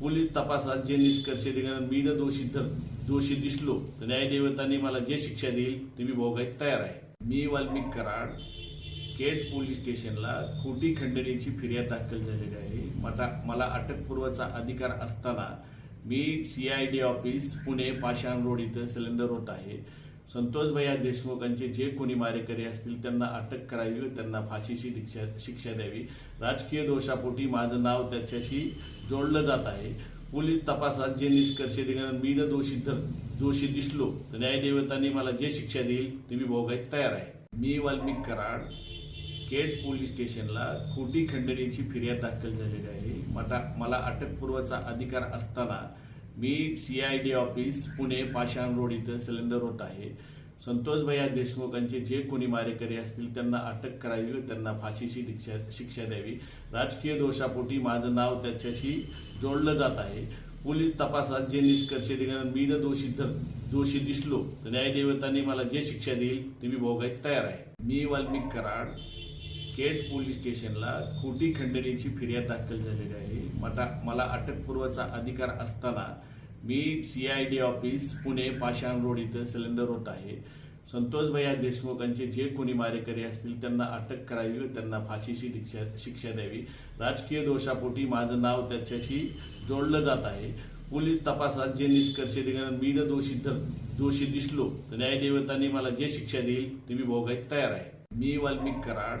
Police तपासात जे निष्कर्ष देणार मी जर दोषी धर दोषी दिसलो तर न्यायदेवतांनी मला जे शिक्षा देईल ते मी भोगायला तयार आहे. मी वाल्मिक कराड केज पोलीस स्टेशनला खोटी खंडणीची फिर्याद दाखल झालेली आहे. मला मला अटकपूर्वाचा अधिकार असताना मी C I D office Pune Pashan road इथं सिलेंडर होत आहे. संतोष भैया देशमुखांचे जे कोणी मारेकरी असतील त्यांना अटक करावी व त्यांना फाशीची शिक्षा शिक्षा द्यावी. राजकीय दोषापोटी माझं नाव त्याच्याशी जोडलं जात आहे. पोलीस तपासात जे निष्कर्ष निघणार मी जर दोषी धर दोषी दिसलो तर न्यायदेवतांनी मला जे शिक्षा देईल ते मी भोगायला तयार आहे. मी वाल्मिक कराड केज पोलीस स्टेशनला खोटी खंडणीची फिर्याद दाखल झालेली आहे. मला मला अटकपूर्वचा अधिकार असताना मी C I D office Pune Pashan road इथं सिलेंडर होत आहे. संतोष भैया देशमुखांचे जे कोणी मारेकरी असतील त्यांना अटक करावी व त्यांना फाशीची शिक्षा शिक्षा द्यावी. राजकीय दोषापोटी माझं नाव त्याच्याशी जोडलं जात आहे. पोलीस तपासात जे निष्कर्ष निघणार मी जर दोषी धर दोषी दिसलो तर न्यायदेवतांनी मला जे शिक्षा देईल ते मी भोगायला तयार आहे. मी वाल्मिक कराड केज पोलीस स्टेशनला खोटी खंडणीची फिर्याद दाखल झालेली आहे. मला मला अटकपूर्वचा अधिकार असताना मी C I D office Pune Pashan road इथं सिलेंडर होत आहे. संतोष भैया देशमुखांचे जे कोणी मारेकरी असतील त्यांना अटक करावी व त्यांना फाशीची शिक्षा शिक्षा द्यावी. राजकीय दोषापोटी माझं नाव त्याच्याशी जोडलं जात आहे. पोलीस तपासात जे निष्कर्ष निघणार मी जर दोषी धर दोषी दिसलो तर न्यायदेवताने मला जे शिक्षा देईल ते मी भोगायला तयार आहे. मी वाल्मिक कराड